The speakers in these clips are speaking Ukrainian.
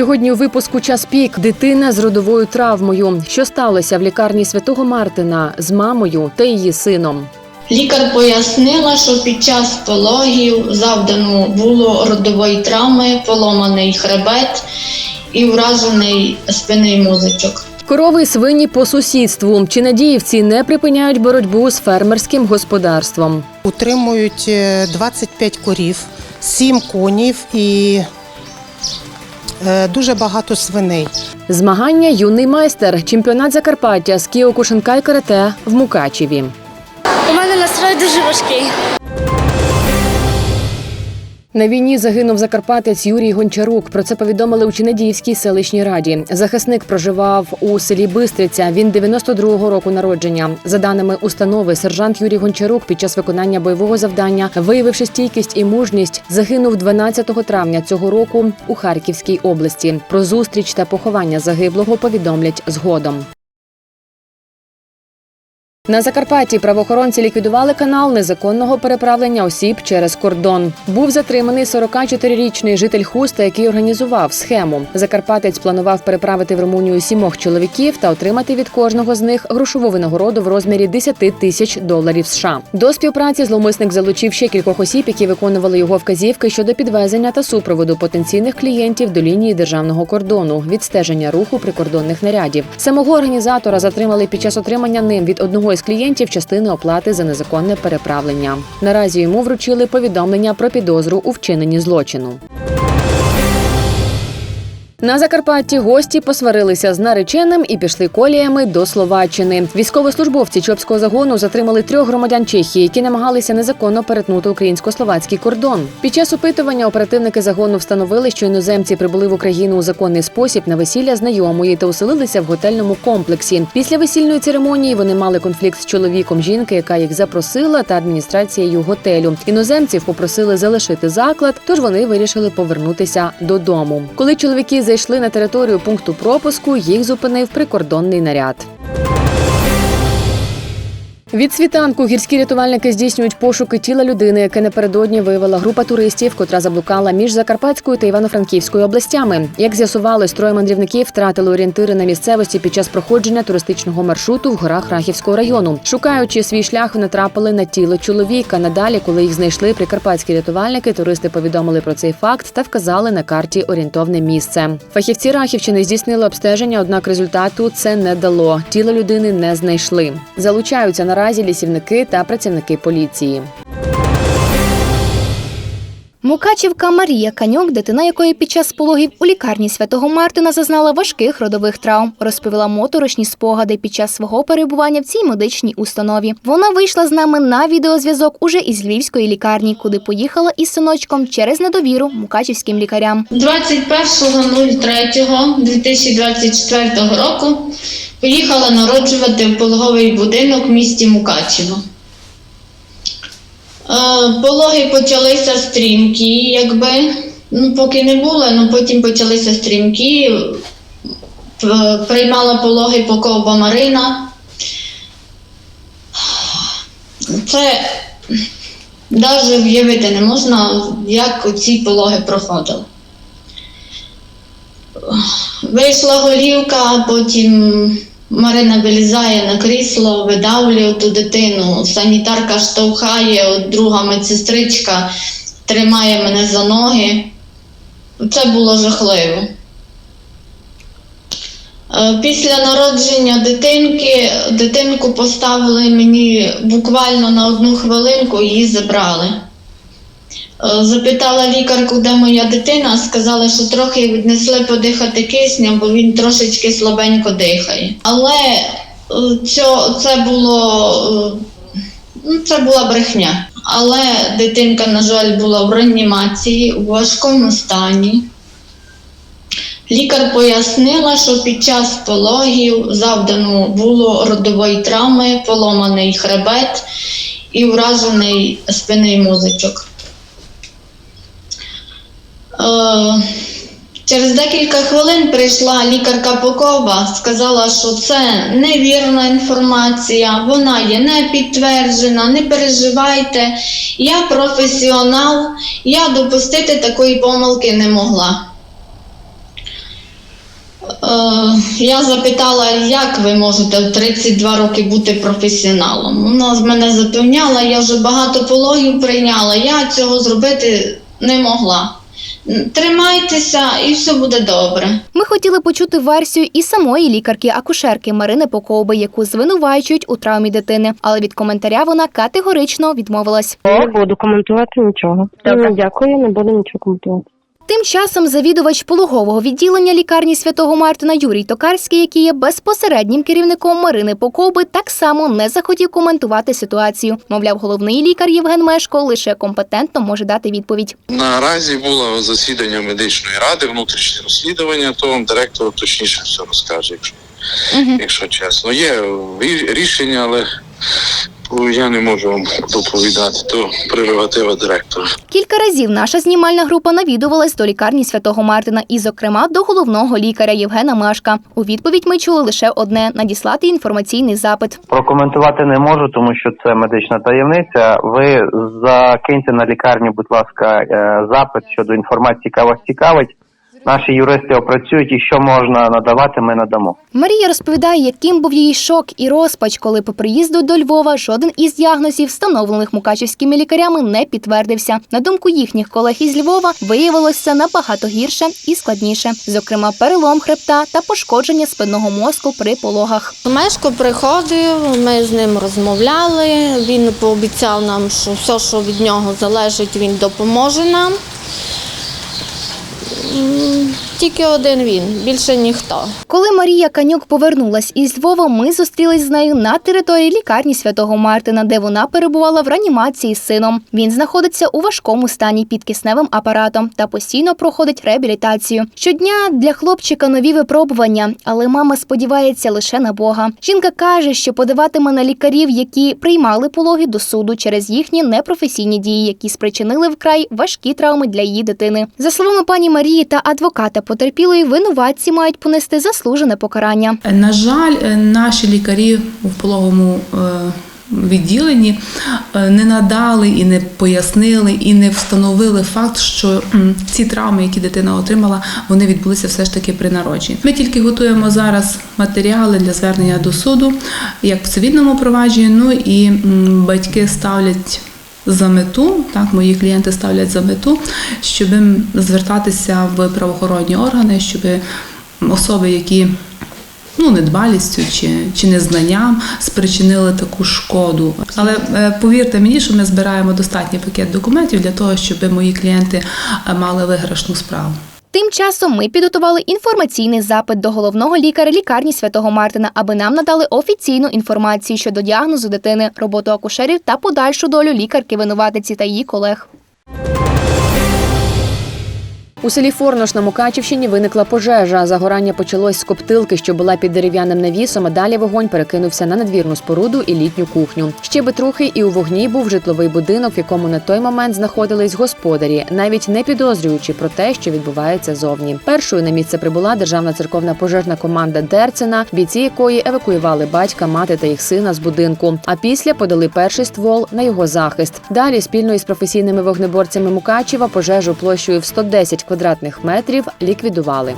Сьогодні у випуску час пік дитина з родовою травмою. Що сталося в лікарні святого Мартина з мамою та її сином? Лікар пояснила, що під час пологів завдано було родової травми, поломаний хребет і вражений спинний мозочок. Корови свині по сусідству. Чинадіївці не припиняють боротьбу з фермерським господарством. Утримують е, 25 корів, 7 конів і е, дуже багато свиней. Змагання юний майстер, чемпіонат Закарпаття з Кіокушинкай карате в Мукачеві. У мене настрой дуже важкий. На війні загинув закарпатець Юрій Гончарук. Про це повідомили у Чинадіївській селищній раді. Захисник проживав у селі Бистриця. Він 92-го року народження. За даними установи, сержант Юрій Гончарук під час виконання бойового завдання, виявивши стійкість і мужність, загинув 12 травня цього року у Харківській області. Про зустріч та поховання загиблого повідомлять згодом. На Закарпатті правоохоронці ліквідували канал незаконного переправлення осіб через кордон. Був затриманий 44-річний житель Хуста, який організував схему. Закарпатець планував переправити в Румунію сімох чоловіків та отримати від кожного з них грошову винагороду в розмірі 10 тисяч доларів США. До співпраці зловмисник залучив ще кількох осіб, які виконували його вказівки щодо підвезення та супроводу потенційних клієнтів до лінії державного кордону, відстеження руху прикордонних нарядів. Самого організатора затримали під час отримання ним від одного із клієнтів частини оплати за незаконне переправлення. Наразі йому вручили повідомлення про підозру у вчиненні злочину. На Закарпатті гості посварилися з нареченим і пішли коліями до Словаччини. Військовослужбовці Чопського загону затримали трьох громадян Чехії, які намагалися незаконно перетнути українсько-словацький кордон. Під час опитування оперативники загону встановили, що іноземці прибули в Україну у законний спосіб на весілля знайомої та оселилися в готельному комплексі. Після весільної церемонії вони мали конфлікт з чоловіком жінки, яка їх запросила, та адміністрацією готелю. Іноземців попросили залишити заклад, тож вони вирішили повернутися додому. Коли чоловіки зайшли на територію пункту пропуску, їх зупинив прикордонний наряд. Від світанку гірські рятувальники здійснюють пошуки тіла людини, яке напередодні виявила група туристів, котра заблукала між Закарпатською та Івано-Франківською областями. Як з'ясувалось, троє мандрівників втратили орієнтири на місцевості під час проходження туристичного маршруту в горах Рахівського району. Шукаючи свій шлях, натрапили на тіло чоловіка. Надалі, коли їх знайшли прикарпатські рятувальники, туристи повідомили про цей факт та вказали на карті орієнтовне місце. Фахівці Рахівщини здійснили обстеження, однак результату це не дало. Тіло людини не знайшли. Залучаються наразі лісівники та працівники поліції. Мукачівка Марія Каньок, дитина якої під час пологів у лікарні святого Мартина зазнала важких родових травм, розповіла моторошні спогади під час свого перебування в цій медичній установі. Вона вийшла з нами на відеозв'язок уже із львівської лікарні, куди поїхала із синочком через недовіру мукачівським лікарям. 21.03.2024 року поїхала народжувати в пологовий будинок в місті Мукачево. Е, Пологи почалися стрімкі, якби, ну, поки не було, ну потім почалися стрімкі. Приймала пологи Покова Марина. Це навіть уявити не можна, як ці пологи проходили. Вийшла голівка, потім Марина вилізає на крісло, видавлює ту дитину. Санітарка штовхає, от друга медсестричка тримає мене за ноги. Це було жахливо. Е, Після народження дитинки, дитинку поставили мені буквально на одну хвилинку, її забрали. Е, Запитала лікарку, де моя дитина, сказали, що трохи віднесли подихати киснем, бо він трошечки слабенько дихає. Але е, цьо, це було е, ну, це була брехня. Але дитинка, на жаль, була в реанімації у важкому стані. Лікар пояснила, що під час пологів завдано було родової травми, поломаний хребет і вражений спинний мозочок. Е, Через декілька хвилин прийшла лікарка Покова, сказала, що це невірна інформація, вона є не підтверджена, не переживайте. Я професіонал, я допустити такої помилки не могла. я запитала, як ви можете в 32 роки бути професіоналом. Вона з мене запевняла, я вже багато пологів прийняла, я цього зробити не могла. Тримайтеся і все буде добре. Ми хотіли почути версію і самої лікарки-акушерки Марини Покоби, яку звинувачують у травмі дитини, але від коментаря вона категорично відмовилась. Не буду коментувати нічого. Добре. Дякую, не буду нічого коментувати. Тим часом завідувач пологового відділення лікарні святого Мартина Юрій Токарський, який є безпосереднім керівником Марини Покоуби, так само не захотів коментувати ситуацію. Мовляв, головний лікар Євген Мешко лише компетентно може дати відповідь. Наразі було засідання медичної ради, внутрішнє розслідування, то вам директор точніше все розкаже, якщо, якщо чесно. Є рі- рішення, але я не можу вам доповідати, то прерогатива директора. Кілька разів наша знімальна група навідувалась до лікарні святого Мартина і, зокрема, до головного лікаря Євгена Машка. У відповідь ми чули лише одне надіслати інформаційний запит. Прокоментувати не можу, тому що це медична таємниця. Ви закиньте на лікарню, будь ласка, е, запит щодо інформації, яка вас цікавить. Наші юристи опрацюють і що можна надавати, ми надамо. Марія розповідає, яким був її шок і розпач, коли по приїзду до Львова жоден із діагнозів, встановлених мукачівськими лікарями, не підтвердився. На думку їхніх колег із Львова, виявилося набагато гірше і складніше, зокрема, перелом хребта та пошкодження спинного мозку при пологах. Мешко приходив, ми з ним розмовляли. Він пообіцяв нам, що все, що від нього залежить, він допоможе нам. Mm. Тільки один він, більше ніхто. Коли Марія Канюк повернулась із Львова, ми зустрілись з нею на території лікарні святого Мартина, де вона перебувала в реанімації з сином. Він знаходиться у важкому стані під кисневим апаратом та постійно проходить реабілітацію. Щодня для хлопчика нові випробування, але мама сподівається лише на Бога. Жінка каже, що подаватиме на лікарів, які приймали пологи до суду через їхні непрофесійні дії, які спричинили вкрай важкі травми для її дитини. За словами пані Марії та адвоката потерпілої, винуватці мають понести заслужене покарання. На жаль, е, наші лікарі в пологовому е, відділенні е, не надали і не пояснили, і не встановили факт, що ці травми, які дитина отримала, вони відбулися все ж таки при народженні. Ми тільки готуємо зараз матеріали для звернення до суду, як в цивільному провадженні. Ну і батьки ставлять. За мету, так, мої клієнти ставлять за мету, щоб звертатися в правоохоронні органи, щоб особи, які ну, недбалістю чи, чи незнанням спричинили таку шкоду. Але е, повірте мені, що ми збираємо достатній пакет документів для того, щоб мої клієнти е, мали виграшну справу. Тим часом ми підготували інформаційний запит до головного лікаря лікарні святого Мартина, аби нам надали офіційну інформацію щодо діагнозу дитини, роботу акушерів та подальшу долю лікарки винуватиці та її колег. У селі Форнош на Мукачівщині виникла пожежа. Загорання почалось з коптилки, що була під дерев'яним навісом. а Далі вогонь перекинувся на надвірну споруду і літню кухню. Ще би трохи, і у вогні був житловий будинок, в якому на той момент знаходились господарі, навіть не підозрюючи про те, що відбувається зовні. Першою на місце прибула державна церковна пожежна команда Дерцена, бійці якої евакуювали батька, мати та їх сина з будинку. А після подали перший ствол на його захист. Далі спільно із професійними вогнеборцями Мукачева пожежу площею в 110 квадратних метрів ліквідували.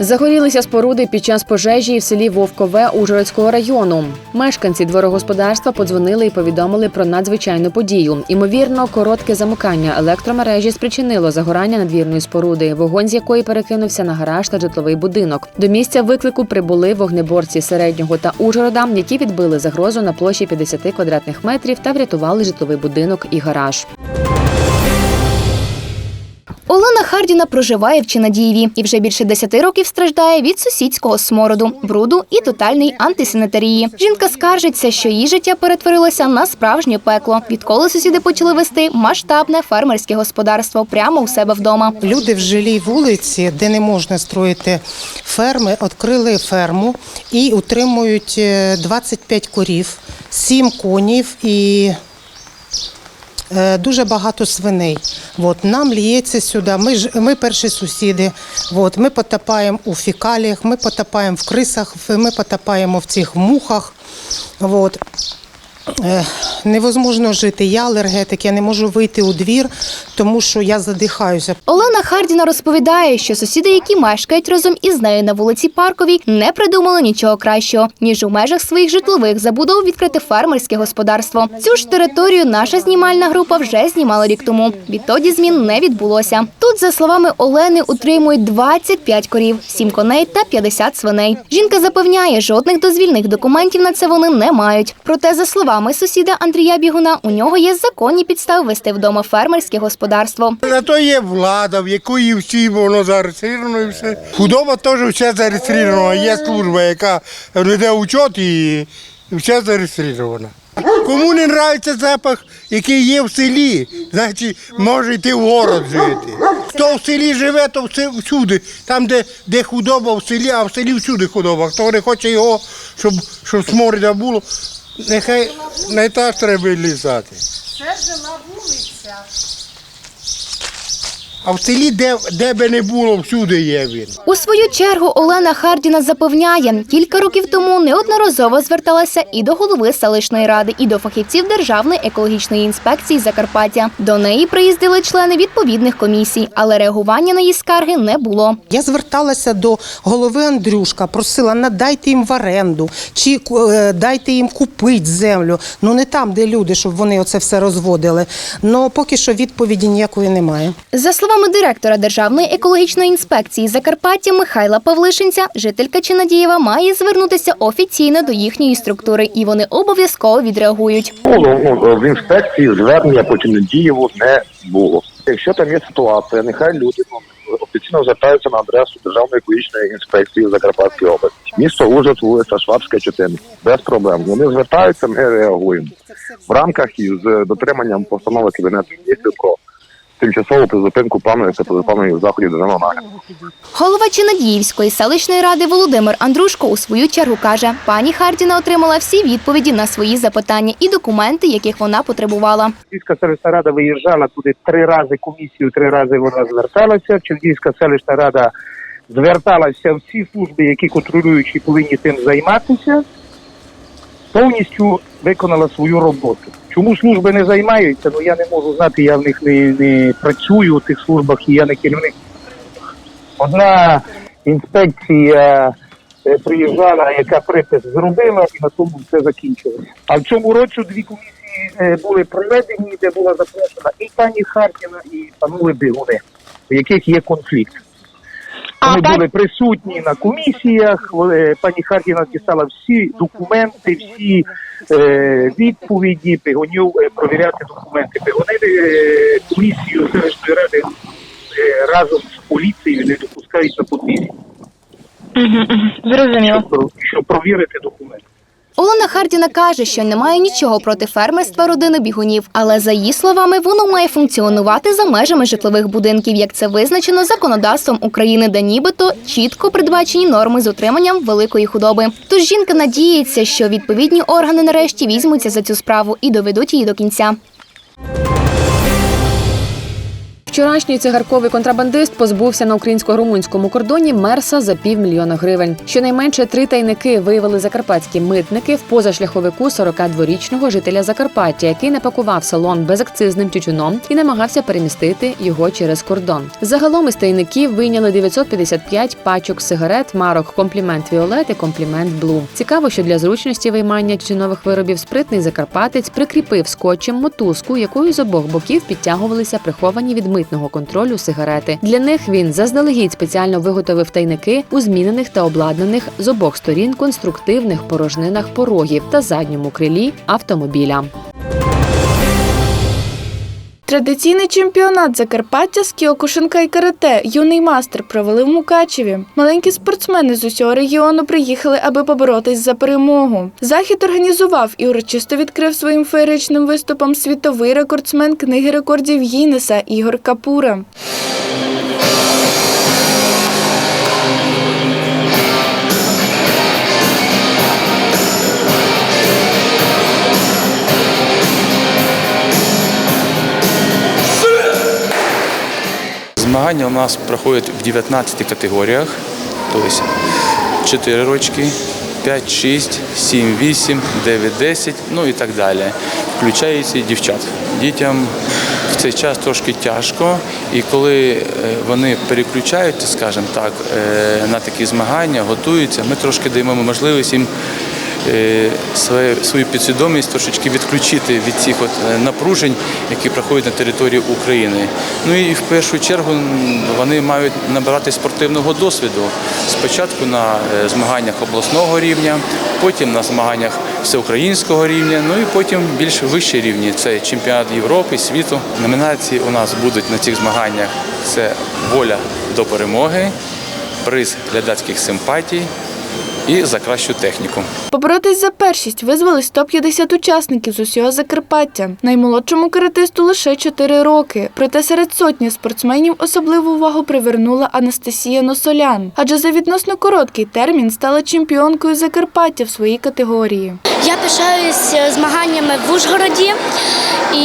Загорілися споруди під час пожежі в селі Вовкове Ужгородського району. Мешканці дворогосподарства подзвонили і повідомили про надзвичайну подію. Імовірно, коротке замикання електромережі спричинило загорання надвірної споруди, вогонь з якої перекинувся на гараж та житловий будинок. До місця виклику прибули вогнеборці середнього та Ужгорода, які відбили загрозу на площі 50 квадратних метрів та врятували житловий будинок і гараж. Олена Хардіна проживає в Чинадієві і вже більше 10 років страждає від сусідського смороду, бруду і тотальної антисанітарії. Жінка скаржиться, що її життя перетворилося на справжнє пекло, відколи сусіди почали вести масштабне фермерське господарство прямо у себе вдома. Люди в жилій вулиці, де не можна строїти ферми, відкрили ферму і утримують е, 25 корів, 7 конів і е, дуже багато свиней. От, нам лється сюди, ми, ж- ми перші сусіди, от, ми потопаємо у фекаліях, ми потопаємо в крисах, ми потопаємо в цих мухах. От. Е, Невозможно жити. Я алергетик, я не можу вийти у двір, тому що я задихаюся. Олена Хардіна розповідає, що сусіди, які мешкають разом із нею на вулиці Парковій, не придумали нічого кращого, ніж у межах своїх житлових забудов відкрити фермерське господарство. Цю ж територію наша знімальна група вже знімала рік тому. Відтоді змін не відбулося. Тут, за словами Олени, утримують 25 корів, 7 коней та 50 свиней. Жінка запевняє, жодних дозвільних документів на це вони не мають. Проте, за словами сусіда Андрія Бігуна, у нього є законні підстави вести вдома фермерське господарство. На то є влада, в якої всі воно зареєстровано і все. Худоба теж все зареєстровано. Є служба, яка веде учет і все зареєстровано. Кому не подобається запах, який є в селі, значить може йти в город жити. Хто в селі живе, то все всюди. Там, де, де худоба в селі, а в селі всюди худоба. Хто не хоче його, щоб, щоб сморіда було, нехай не так треба лізати. А в селі, де, де би не було, всюди є він. У свою чергу Олена Хардіна запевняє, кілька років тому неодноразово зверталася і до голови селищної ради, і до фахівців Державної екологічної інспекції Закарпаття. До неї приїздили члени відповідних комісій, але реагування на її скарги не було. Я зверталася до голови Андрюшка, просила надайте їм в оренду чи е, дайте їм купити землю. Ну не там, де люди, щоб вони оце все розводили. Ну поки що відповіді ніякої немає. За словами директора Державної екологічної інспекції Закарпаття Михайла Павлишинця, жителька Чинадієва має звернутися офіційно до їхньої структури, і вони обов'язково відреагують. ну, в інспекції звернення по Чинодієву не було. Якщо там є ситуація, нехай люди ну, офіційно звертаються на адресу Державної екологічної інспекції Закарпатської області. Місто Ужгород, вулиця Швабська, 14. Без проблем. Вони звертаються, ми реагуємо в рамках із дотриманням постанови Кабінету міністрів про тимчасову призупинку планових та позапланових заходів нагляду. Голова Чинадіївської селищної ради Володимир Андрушко у свою чергу каже, пані Хардіна отримала всі відповіді на свої запитання і документи, яких вона потребувала. Чернігівська селищна рада виїжджала туди три рази комісію, три рази вона зверталася. Чернігівська селищна рада зверталася всі служби, які контролюючі повинні тим займатися, повністю виконала свою роботу. Чому служби не займаються? Ну я не можу знати, я в них не, не працюю у тих службах і я не керівник. Одна інспекція е, приїжджала, яка припис зробила, і на тому все закінчилося. А в цьому році дві комісії е, були проведені, де була запрошена і пані Харкіна, і панове Бігуни, в яких є конфлікт. Вони були присутні на комісіях. е, Пані Харкіна дістала всі документи, всі е, відповіді Бігунів е, провіряти документи. Пигонили е, комісію селищної ради е, разом з поліцією не допускають на подвір'я, Зрозуміло. щоб, щоб провірити документи. Олена Хардіна каже, що немає нічого проти фермерства родини бігунів, але за її словами, воно має функціонувати за межами житлових будинків, як це визначено законодавством України, де нібито чітко передбачені норми з утриманням великої худоби. Тож жінка надіється, що відповідні органи нарешті візьмуться за цю справу і доведуть її до кінця. Вчорашній цигарковий контрабандист позбувся на українсько-румунському кордоні мерса за півмільйона гривень. Щонайменше три тайники виявили закарпатські митники в позашляховику 42-річного жителя Закарпаття, який напакував салон безакцизним тютюном і намагався перемістити його через кордон. Загалом із тайників вийняли 955 пачок сигарет марок Комплімент Віолет і Комплімент Блу. Цікаво, що для зручності виймання тютюнових виробів спритний закарпатець прикріпив скотчем мотузку, якою з обох боків підтягувалися приховані від митного контролю сигарети. Для них він заздалегідь спеціально виготовив тайники у змінених та обладнаних з обох сторін конструктивних порожнинах порогів та задньому крилі автомобіля. Традиційний чемпіонат Закарпаття з кіокушинка і карате юний мастер провели в Мукачеві. Маленькі спортсмени з усього регіону приїхали, аби поборотись за перемогу. Захід організував і урочисто відкрив своїм феєричним виступом світовий рекордсмен книги рекордів Гіннеса Ігор Капура. Змагання у нас проходять в 19 категоріях, тобто 4 рочки, 5, 6, 7, 8, 9, 10, ну і так далі. Включається і дівчат. Дітям в цей час трошки тяжко, і коли е, вони переключаються, скажімо так, е, на такі змагання, готуються, ми трошки даємо можливість їм свою підсвідомість трошечки відключити від цих от е, напружень, які проходять на території України. Ну і в першу чергу вони мають набирати спортивного досвіду. Спочатку на е, змаганнях обласного рівня, потім на змаганнях всеукраїнського рівня, ну і потім більш вищі рівні. Це чемпіонат Європи, світу. Номінації у нас будуть на цих змаганнях. Це воля до перемоги, приз глядацьких симпатій і за кращу техніку. Поборотись за першість визвали 150 учасників з усього Закарпаття. Наймолодшому каратисту лише 4 роки. Проте серед сотні спортсменів особливу увагу привернула Анастасія Носолян, адже за відносно короткий термін стала чемпіонкою Закарпаття в своїй категорії. Я пишаюсь е, змаганнями в Ужгороді і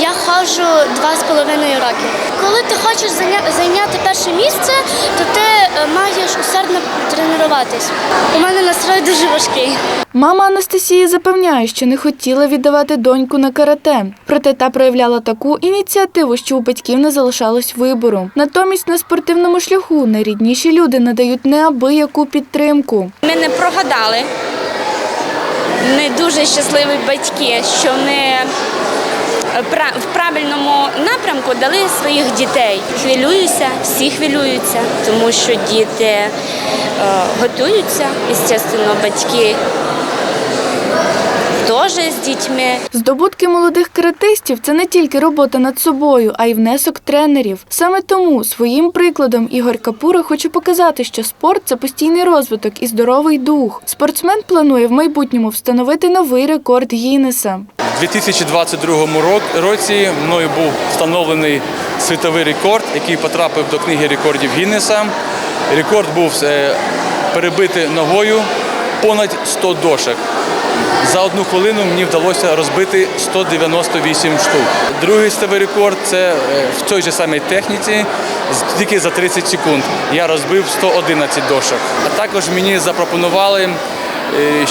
я ходжу два з половиною роки. Коли ти хочеш зайняти перше місце, то ти е, маєш усердно тренуватись. У мене настрой дуже важкий. Мама Анастасії запевняє, що не хотіла віддавати доньку на карате. Проте та проявляла таку ініціативу, що у батьків не залишалось вибору. Натомість на спортивному шляху найрідніші люди надають неабияку підтримку. Ми не прогадали. Ми дуже щасливі батьки, що ми в правильному напрямку дали своїх дітей. Хвилююся, всі хвилюються, тому що діти е, готуються, звісно, батьки теж з дітьми. Здобутки молодих каратистів це не тільки робота над собою, а й внесок тренерів. Саме тому своїм прикладом Ігор Капура хоче показати, що спорт це постійний розвиток і здоровий дух. Спортсмен планує в майбутньому встановити новий рекорд Гіннеса. У 2022 році мною був встановлений світовий рекорд, який потрапив до книги рекордів Гіннеса. Рекорд був е, перебити ногою понад 100 дошок. За одну хвилину мені вдалося розбити 198 штук. Другий світовий рекорд це е, в той же самій техніці, тільки за 30 секунд. Я розбив 111 дошок. А також мені запропонували е,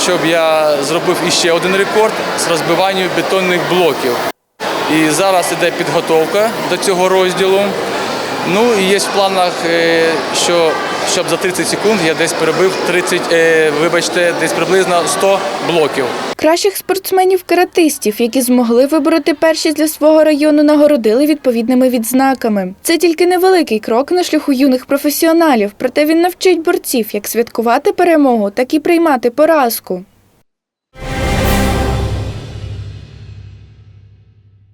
щоб я зробив іще один рекорд з розбиванням бетонних блоків. І зараз іде підготовка до цього розділу. Ну і є в планах, е, що щоб за 30 секунд я десь перебив 30, е, вибачте, десь приблизно 100 блоків. Кращих спортсменів-каратистів, які змогли вибороти першість для свого району, нагородили відповідними відзнаками. Це тільки невеликий крок на шляху юних професіоналів, проте він навчить борців як святкувати перемогу, так і приймати поразку.